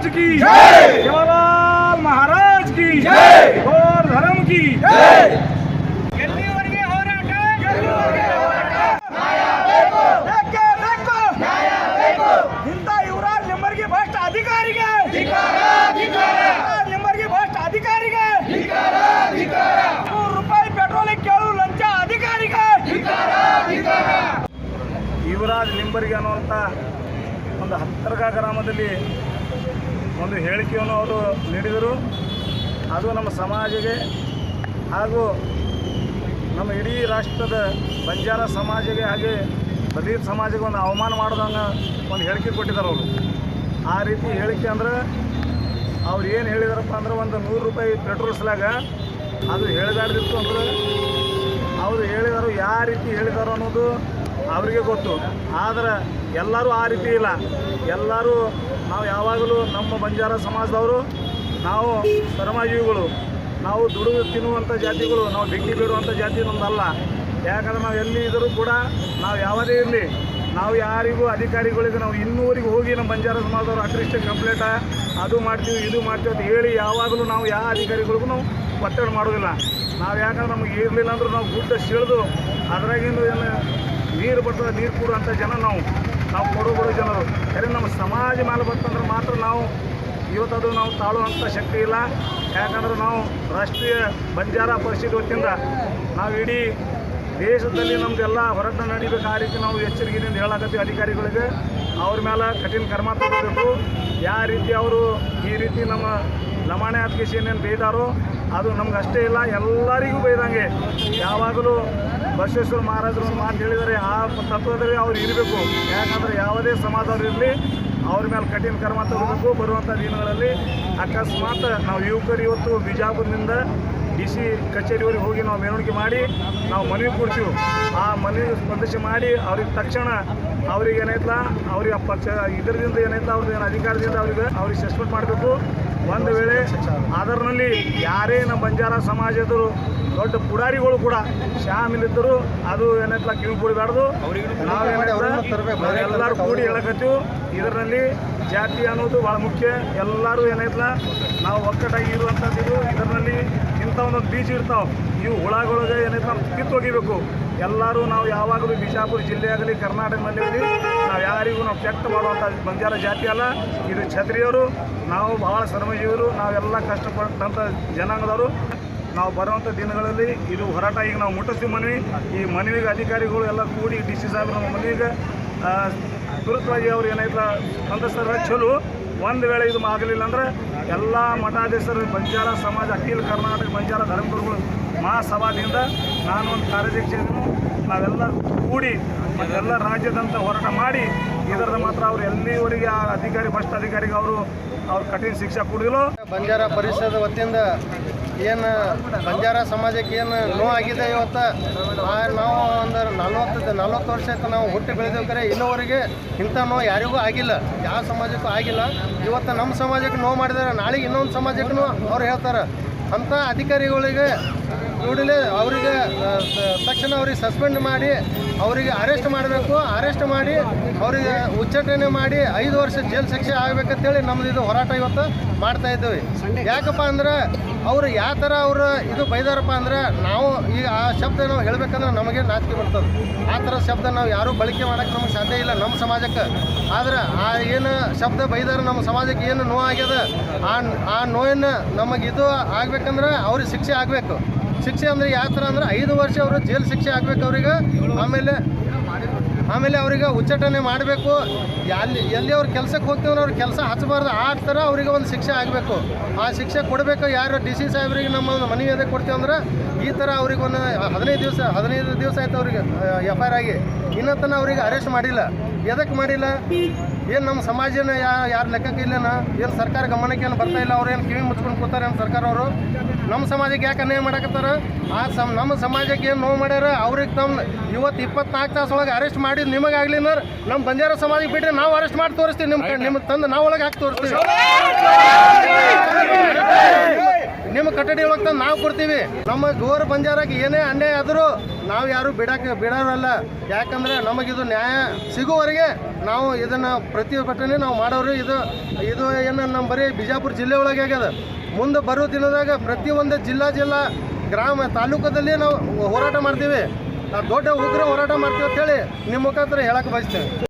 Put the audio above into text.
महाराज की सेवालाल महाराज की गौर धर्म की ಎಲ್ಲಿವರೆಗೆ ಹೋರಾಟ ಬೇಕೇ ಬೇಕು. ಇಂಥ ಯುವರಾಜ್ ನಿಮ್ಮರಿಗೆ ಭ್ರಷ್ಟ ಅಧಿಕಾರಿಗೆ ಯುವರಾಜ್ ನಿಮ್ಮರಿಗೆ ಭ್ರಷ್ಟ ಅಧಿಕಾರಿಗೆ ನೂರು ರೂಪಾಯಿ ಪೆಟ್ರೋಲ್ ಕೇಳು ಲಂಚ ಅಧಿಕಾರಿಗೆ ಯುವರಾಜ್ ನಿಂಬರಿಗೆ ಅನ್ನುವಂಥ ಒಂದು ಹತ್ತರ್ಗ ಗ್ರಾಮದಲ್ಲಿ ಒಂದು ಹೇಳಿಕೆಯನ್ನು ಅವರು ನೀಡಿದರು. ಅದು ನಮ್ಮ ಸಮಾಜಕ್ಕೆ ಹಾಗೂ ನಮ್ಮ ಇಡೀ ರಾಷ್ಟ್ರದ ಬಂಜಾರ ಸಮಾಜಕ್ಕೆ ಹಾಗೆ ದಲಿತ ಸಮಾಜಕ್ಕೆ ಒಂದು ಅವಮಾನ ಮಾಡೋದಂಗೆ ಒಂದು ಹೇಳಿಕೆ ಕೊಟ್ಟಿದ್ದಾರೆ ಅವರು. ಆ ರೀತಿ ಹೇಳಿಕೆ ಅಂದ್ರೆ ಅವ್ರು ಏನು ಹೇಳಿದಾರಪ್ಪ ಅಂದ್ರೆ ಒಂದು ನೂರು ರೂಪಾಯಿ ಪೆಟ್ರೋಲ್ ಸಲಾಗ ಅದು ಹೇಳಿದಾಡ್ದಿತ್ತು ಅಂದ್ರೆ ಅವರು ಹೇಳಿದಾರು ಯಾವ ರೀತಿ ಹೇಳಿದಾರೋ ಅನ್ನೋದು ಅವರಿಗೆ ಗೊತ್ತು. ಆದರೆ ಎಲ್ಲರೂ ಆ ರೀತಿ ಇಲ್ಲ. ಎಲ್ಲರೂ ನಾವು ಯಾವಾಗಲೂ ನಮ್ಮ ಬಂಜಾರ ಸಮಾಜದವರು, ನಾವು ಶ್ರಮಜೀವಿಗಳು ನಾವು ದುಡಿದು ತಿನ್ನುವಂಥ ಜಾತಿಗಳು, ನಾವು ಬೆಂಕಿ ಬೀಳುವಂಥ ಜಾತಿ ನಮ್ಮದಲ್ಲ ಯಾಕಂದ್ರೆ ನಾವು ಎಲ್ಲಿ ಇದ್ದರೂ ಕೂಡ ನಾವು ಯಾವುದೇ ಇರಲಿ, ನಾವು ಯಾರಿಗೂ ಅಧಿಕಾರಿಗಳಿಗೆ ನಾವು ಇನ್ನೂವರೆಗೆ ಹೋಗಿ ನಮ್ಮ ಬಂಜಾರ ಸಮಾಜದವರು ಅಟ್ಲೀಸ್ಟ್ ಕಂಪ್ಲೇಂಟ, ಅದು ಮಾಡ್ತೀವಿ, ಇದು ಮಾಡ್ತೀವಿ ಅಂತ ಹೇಳಿ ಯಾವಾಗಲೂ ನಾವು ಯಾವ ಅಧಿಕಾರಿಗಳಿಗೂ ನಾವು ಒತ್ತಡ ಮಾಡೋದಿಲ್ಲ. ನಾವು ಯಾಕಂದ್ರೆ ನಮಗೆ ಇರಲಿಲ್ಲ ಅಂದ್ರೆ ನಾವು ಗುಡ್ಡ ಸೆಳೆದು ಅದ್ರಾಗಿಂದು ಏನು ನೀರು ಬರ್ತದೆ, ನೀರು ಕೊಡುವಂಥ ಜನ ನಾವು. ನಾವು ಕೊಡೋ ಕೊಡೋ ಜನರು. ಸಮಾಜ ಮೇಲೆ ಬಂತಂದ್ರೆ ಮಾತ್ರ ನಾವು ಇವತ್ತದು ನಾವು ತಾಳುವಂಥ ಶಕ್ತಿ ಇಲ್ಲ. ಯಾಕಂದ್ರೆ ನಾವು ರಾಷ್ಟ್ರೀಯ ಬಂಜಾರ ಪರಿಷತ್ ವತಿಯಿಂದ ನಾವು ಇಡೀ ದೇಶದಲ್ಲಿ ನಮ್ದೆಲ್ಲ ಹೋರಾಟ ನಡಿಬೇಕು. ಆ ರೀತಿ ನಾವು ಎಚ್ಚರಿಕೆಯಿಂದ ಹೇಳಕತ್ತೀವಿ ಅಧಿಕಾರಿಗಳಿಗೆ. ಅವ್ರ ಮೇಲೆ ಕಠಿಣ ಕ್ರಮ ತಗೋಬೇಕು. ಯಾವ ರೀತಿ ಅವರು ಈ ರೀತಿ ನಮ್ಮ ಲಮಾಣೆ ಅಪ್ಲಿಕೇಶನ್ ಏನೇನು ಬೈದಾರೋ ಅದು ನಮ್ಗೆ ಅಷ್ಟೇ ಇಲ್ಲ. ಎಲ್ಲರಿಗೂ ಬೈದಂಗೆ ಯಾವಾಗಲೂ ಬಸವೇಶ್ವರ ಮಹಾರಾಜರು ಮಾತು ಹೇಳಿದರೆ ಆ ತತ್ವದಲ್ಲಿ ಅವ್ರು ಇರಬೇಕು. ಯಾಕಂದರೆ ಯಾವುದೇ ಸಮಾಜದವ್ರು ಇರಲಿ ಅವ್ರ ಮೇಲೆ ಕಠಿಣ ಕ್ರಮ ತಗೋಬೇಕು. ಬರುವಂಥ ದಿನಗಳಲ್ಲಿ ಅಕಸ್ಮಾತ್ ನಾವು ಯುವಕರು ಇವತ್ತು ಬಿಜಾಪುರದಿಂದ ಡಿ ಸಿ ಕಚೇರಿವರೆಗೆ ಹೋಗಿ ನಾವು ಮೆರವಣಿಗೆ ಮಾಡಿ ನಾವು ಮನವಿ ಕೊಡ್ತೀವಿ. ಆ ಮನವಿ ಸ್ಪಂದಿಸಿ ಮಾಡಿ ಅವ್ರಿಗೆ ತಕ್ಷಣ ಅವ್ರಿಗೆ ಏನೈತಲ್ಲ ಅವ್ರಿಗೆ ಆ ಪಕ್ಷ ಇದರಿಂದ ಏನೈತಲ್ಲ ಅವ್ರದ್ದು ಏನು ಅಧಿಕಾರದಿಂದ ಅವ್ರಿಗೆ ಅವ್ರಿಗೆ ಸಸ್ಪೆಂಡ್ ಮಾಡಬೇಕು. ಒಂದು ವೇಳೆ ಅದರಲ್ಲಿ ಯಾರೇ ನಮ್ಮ ಬಂಜಾರ ಸಮಾಜದವರು ದೊಡ್ಡ ಪುಡಾರಿಗಳು ಕೂಡ ಶಾಮಿಲಿದ್ದರು ಅದು ಏನೈತಲ್ಲ ಕಿವಿ ಬಿಡಬಾರ್ದು ನಾವು ಎಲ್ಲರೂ ಕೂಡಿ ಹೇಳಕತ್ತೀವಿ. ಇದರಲ್ಲಿ ಜಾತಿ ಅನ್ನೋದು ಭಾಳ ಮುಖ್ಯ. ಎಲ್ಲರೂ ಏನೈತಲ್ಲ ನಾವು ಒಕ್ಕಟ್ಟಾಗಿ ಇರುವಂಥದ್ದು ಇದರಲ್ಲಿ ಇಂಥ ಒಂದೊಂದು ಬೀಜ ಇರ್ತಾವೆ. ಇವು ಹುಳಗಳಿಗೆ ಏನೈತೆ ಕಿತ್ತು ಒಗಿಬೇಕು. ಎಲ್ಲರೂ ನಾವು ಯಾವಾಗಲೂ ಬಿಜಾಪುರ ಜಿಲ್ಲೆ ಆಗಲಿ, ಕರ್ನಾಟಕದಲ್ಲಿ ಆಗಲಿ, ನಾವು ಯಾರಿಗೂ ನಾವು ಕೆಟ್ಟ ಮಾಡುವಂಥ ಬಂಜಾರ ಜಾತಿ ಅಲ್ಲ. ಇದು ಛತ್ರಿಯವರು, ನಾವು ಭಾಳ ಶ್ರಮಜೀವರು, ನಾವೆಲ್ಲ ಕಷ್ಟಪಟ್ಟಂಥ ಜನಾಂಗದವರು. ನಾವು ಬರುವಂಥ ದಿನಗಳಲ್ಲಿ ಇದು ಹೋರಾಟ. ಈಗ ನಾವು ಮುಟ್ಟಿಸ್ತೀವಿ ಮನವಿ. ಈ ಮನವಿಗೆ ಅಧಿಕಾರಿಗಳು ಎಲ್ಲ ಕೂಡಿ, ಡಿ ಸಿ ಸಾಹೇಬ್ರ ಮನವಿಗೆ ತುರ್ತವಾಗಿ ಅವ್ರು ಏನಾಯ್ತು, ಸಂತಸ್ತರ ಚಲೋ. ಒಂದು ವೇಳೆ ಇದು ಆಗಲಿಲ್ಲ ಅಂದ್ರೆ ಎಲ್ಲ ಮಠಾಧೀಶರು, ಬಂಜಾರ ಸಮಾಜ, ಅಖಿಲ ಕರ್ನಾಟಕ ಬಂಜಾರ ಧರ್ಮಗುರುಗಳು ಮಹಾಸಭಾದಿಂದ ನಾನು ಒಂದು ಕಾರ್ಯಾಧ್ಯಕ್ಷನು ನಾವೆಲ್ಲ ಕೂಡಿ, ಎಲ್ಲ ರಾಜ್ಯದಂತ ಹೋರಾಟ ಮಾಡಿ ಇದರ ಮಾತ್ರ ಅವರು ಎಲ್ಲಿವರೆಗೆ ಆ ಅಧಿಕಾರಿ ಫಸ್ಟ್ ಅಧಿಕಾರಿಗೆ ಅವರು ಅವ್ರು ಕಠಿಣ ಶಿಕ್ಷೆ ಕೊಡಿದ್ರು ಬಂಜಾರ ಪರಿಸರದ ವತಿಯಿಂದ ಏನು ಬಂಜಾರ ಸಮಾಜಕ್ಕೆ ಏನು ನೋವಾಗಿದೆ ಇವತ್ತು? ಆ, ನಾವು ಒಂದು ನಲ್ವತ್ತು ನಲ್ವತ್ತು ವರ್ಷ ಆಯ್ತು ನಾವು ಹುಟ್ಟಿ ಬೆಳೆದೇವ್ರೆ ಇನ್ನೂವರೆಗೆ ಇಂಥ ನೋವು ಯಾರಿಗೂ ಆಗಿಲ್ಲ. ಯಾವ ಸಮಾಜಕ್ಕೂ ಆಗಿಲ್ಲ. ಇವತ್ತು ನಮ್ಮ ಸಮಾಜಕ್ಕೆ ನೋವು ಮಾಡಿದ್ದಾರೆ ನಾಳೆಗೆ ಇನ್ನೊಂದು ಸಮಾಜಕ್ಕೂ ಅವ್ರು ಹೇಳ್ತಾರೆ. ಅಂಥ ಅಧಿಕಾರಿಗಳಿಗೆ ಕೂಡಲೇ ಅವರಿಗೆ ತಕ್ಷಣ ಅವ್ರಿಗೆ ಸಸ್ಪೆಂಡ್ ಮಾಡಿ ಅವರಿಗೆ ಅರೆಸ್ಟ್ ಮಾಡಬೇಕು. ಅರೆಸ್ಟ್ ಮಾಡಿ ಅವರಿಗೆ ಉಚ್ಚಾಟನೆ ಮಾಡಿ ಐದು ವರ್ಷ ಜೈಲು ಶಿಕ್ಷೆ ಆಗಬೇಕಂತೇಳಿ ನಮ್ದು ಇದು ಹೋರಾಟ ಇವತ್ತು ಮಾಡ್ತಾ ಇದ್ದೀವಿ. ಯಾಕಪ್ಪ ಅಂದ್ರೆ ಅವರು ಯಾವ ಥರ ಅವರು ಇದು ಬೈದಾರಪ್ಪ ಅಂದ್ರೆ ನಾವು ಈಗ ಆ ಶಬ್ದ ನಾವು ಹೇಳಬೇಕಂದ್ರೆ ನಮಗೆ ನಾಚಿಕೆ ಬರ್ತದೆ. ಆ ಥರ ಶಬ್ದ ನಾವು ಯಾರೂ ಬಳಕೆ ಮಾಡೋಕ್ಕೆ ನಮಗೆ ಸಾಧ್ಯ ಇಲ್ಲ ನಮ್ಮ ಸಮಾಜಕ್ಕೆ. ಆದ್ರೆ ಆ ಏನು ಶಬ್ದ ಬೈದಾರ ನಮ್ಮ ಸಮಾಜಕ್ಕೆ ಏನು ನೋವಾಗ್ಯದ ಆ ಆ ನೋವನ್ನು ನಮಗೆ ಇದು ಆಗ್ಬೇಕಂದ್ರೆ ಅವ್ರಿಗೆ ಶಿಕ್ಷೆ ಆಗಬೇಕು. ಶಿಕ್ಷೆ ಅಂದ್ರೆ ಯಾವ ಥರ ಅಂದ್ರೆ ಐದು ವರ್ಷ ಅವರು ಜೈಲು ಶಿಕ್ಷೆ ಆಗಬೇಕು ಅವ್ರಿಗೆ. ಆಮೇಲೆ ಆಮೇಲೆ ಅವ್ರಿಗೆ ಉಚ್ಚಾಟನೆ ಮಾಡಬೇಕು. ಎಲ್ಲಿ ಎಲ್ಲಿ ಅವ್ರು ಕೆಲಸಕ್ಕೆ ಹೋಗ್ತೀವಿ ಅವ್ರ ಕೆಲಸ ಹಚ್ಚಬಾರ್ದು. ಆ ಥರ ಅವರಿಗೆ ಒಂದು ಶಿಕ್ಷೆ ಆಗಬೇಕು. ಆ ಶಿಕ್ಷೆ ಕೊಡಬೇಕು ಯಾರು? ಡಿ ಸಿ ಸಾಹೇಬ್ರಿಗೆ ನಮ್ಮ ಮನವಿ ಎದಕ್ಕೆ ಕೊಡ್ತೀವಿ ಈ ಥರ ಅವ್ರಿಗೆ ಒಂದು ಹದಿನೈದು ದಿವಸ ಹದಿನೈದು ದಿವಸ ಆಯ್ತು ಅವ್ರಿಗೆ ಎಫ್ ಐ ಆರ್ ಆಗಿ. ಇನ್ನೂ ತನಕ ಅವ್ರಿಗೆ ಅರೆಸ್ಟ್ ಮಾಡಿಲ್ಲ. ಎದಕ್ಕೆ ಮಾಡಿಲ್ಲ? ಏನು ನಮ್ಮ ಸಮಾಜನ ಯಾ ಯಾರು ಲೆಕ್ಕಕ್ಕೆ ಇಲ್ಲನ? ಏನು ಸರ್ಕಾರ ಗಮನಕ್ಕೆ ಏನು ಬರ್ತಾ ಇಲ್ಲ? ಅವ್ರೇನು ಕಿವಿ ಮುಚ್ಕೊಂಡು ಕೂತಾರೆ ಏನು ಸರ್ಕಾರ ಅವರು? ನಮ್ಮ ಸಮಾಜಕ್ಕೆ ಯಾಕೆ ಅನ್ಯಾಯ ಮಾಡಕತ್ತಾರ? ಆ ಸಮ್ ನಮ್ಮ ಸಮಾಜಕ್ಕೆ ಏನು ನೋವು ಮಾಡ್ಯಾರ? ಅವ್ರಿಗೆ ತಮ್ಮ ಇವತ್ತು ಇಪ್ಪತ್ನಾಲ್ಕು ತಾಸು ಒಳಗೆ ಅರೆಸ್ಟ್ ಮಾಡಿ ನಿಮಗೆ ಅಂದ್ರೆ ನಮ್ಮ ಬಂಜಾರ ಸಮಾಜಕ್ಕೆ ಬಿಟ್ಟರೆ ನಾವು ಅರೆಸ್ಟ್ ಮಾಡಿ ತೋರಿಸ್ತೀವಿ ನಿಮ್ಮ ನಿಮ್ಮ ತಂದು ನಾವು ಒಳಗೆ ಹಾಕಿ ತೋರಿಸ್ತೀವಿ. ನಿಮ್ಮ ಕಟ್ಟಡಿ ಒಳಗೆ ತಂದು ನಾವು ಕೊಡ್ತೀವಿ. ನಮ್ಮ ಗೋರ್ ಬಂಜಾರಕ್ಕೆ ಏನೇ ಅನ್ಯಾಯ ಆದರೂ ನಾವು ಯಾರು ಬಿಡಕ್ಕೆ ಬಿಡೋರಲ್ಲ. ಯಾಕಂದ್ರೆ ನಮಗಿದು ನ್ಯಾಯ ಸಿಗುವವರೆಗೆ ನಾವು ಇದನ್ನು ಪ್ರತಿಭಟನೆ ನಾವು ಮಾಡೋರು. ಇದು ಇದು ಏನು ನಮ್ಮ ಬರೀ ಬಿಜಾಪುರ ಜಿಲ್ಲೆ ಒಳಗೆ ಆಗ್ಯದ. ಮುಂದೆ ಬರೋ ದಿನದಾಗ ಪ್ರತಿಯೊಂದು ಜಿಲ್ಲಾ ಜಿಲ್ಲಾ ಗ್ರಾಮ ತಾಲೂಕದಲ್ಲಿ ನಾವು ಹೋರಾಟ ಮಾಡ್ತೀವಿ. ನಾವು ದೊಡ್ಡ ಉಗ್ರ ಹೋರಾಟ ಮಾಡ್ತೀವಿ ಅಂತೇಳಿ ನಿಮ್ಮ ಮುಖಾಂತರ ಹೇಳಕ್ಕೆ ಬಯಸ್ತೇವೆ.